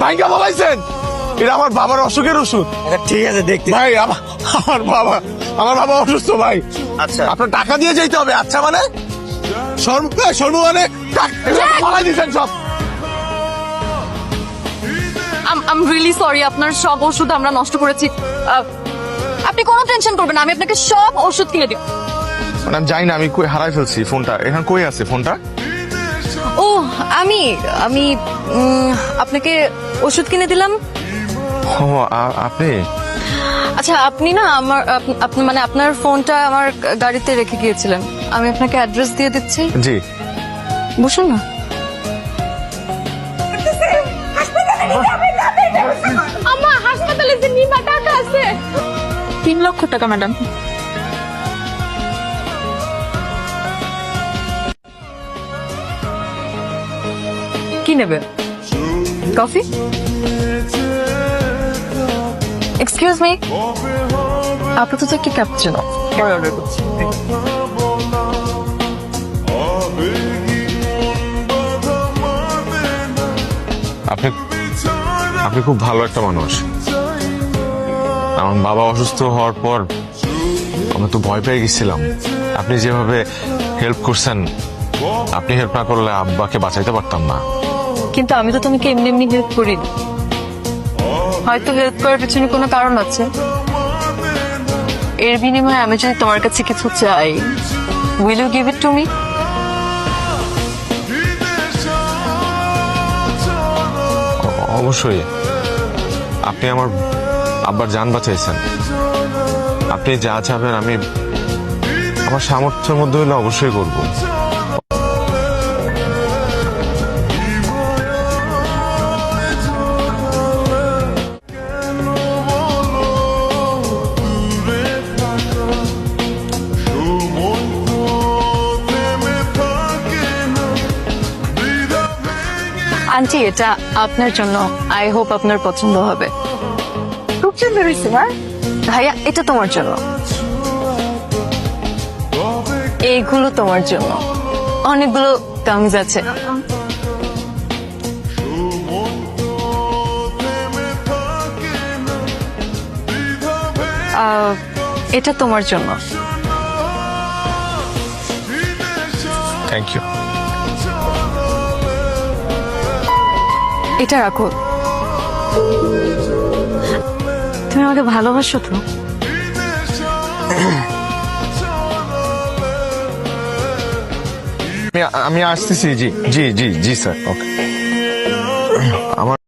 ভাইঙ্গা বাবাইছেন এটা আমার বাবার অসুখের ওষুধ। আচ্ছা, ঠিক আছে দেখতে ভাই আমার বাবা আমার বাবা অসুস্থ ভাই। আচ্ছা। আপনার টাকা দিয়ে যেতে হবে আচ্ছা মানে? সর্ব সর্ব মানে টাকা দিচ্ছেন সব। আম রিয়েলি সরি আপনার সব ওষুধ আমরা নষ্ট করেছি। আপনি কোনো টেনশন করবেন আমি আপনাকে সব ওষুধ কিনে দিব। মানে আমি জানি না আমি কই হারাই ফেলছি ফোনটা। এখন কই আছে ফোনটা? ও আমি আমি উম, আপনাকে ওষুধ কিনে দিলাম। ও আ- আপনি? আচ্ছা আপনি না আমার আপ- আপনি মানে আপনার ফোনটা আমার গাড়িতে রেখে গিয়েছিলেন। আমি আপনাকে অ্যাড্রেস দিয়ে দিচ্ছি। জি। বসুন না। আম্মা হাসপাতালে যে নিমা টাকা আছে। তিন লক্ষ টাকা ম্যাডাম। কি নেবে? কফি? এক্সকিউজ মি আপাতত একটি ক্যাপচিনো পরে আপনি আপনি খুব ভালো একটা মানুষ। আমার বাবা অসুস্থ হওয়ার পর আমি তো ভয় পেয়ে গেছিলাম। আপনি যেভাবে হেল্প করছেন, আপনি হেল্প না করলে আব্বাকে বাঁচাইতে পারতাম না। কিন্তু আমি তো তোমাকে এমনি এমনি হেল্প করি হয়তো হেল্প করার পেছনে কোনো কারণ আছে। এর বিনিময়ে আমি যদি তোমার কাছে কিছু চাই will you give it to me অবশ্যই। আপনি আমার আব্বার জান বাঁচাইছেন। আপনি যা চাবেন আমি আমার সামর্থ্যের মধ্যে হলে অবশ্যই করব। আন্টি এটা আপনার জন্য। আই হোপ আপনার পছন্দ হবে। খুব সুন্দর হয়েছে না ভাইয়া এটা তোমার জন্য। এইগুলো তোমার জন্য। অনেকগুলো কামিজ আছে। আহ, এটা তোমার জন্য। থ্যাংক ইউ এটা রাখো। তুমি আমাকে ভালোবাসো তো। আমি আমি আসতেছি জি জি জি জি স্যার ওকে। আমার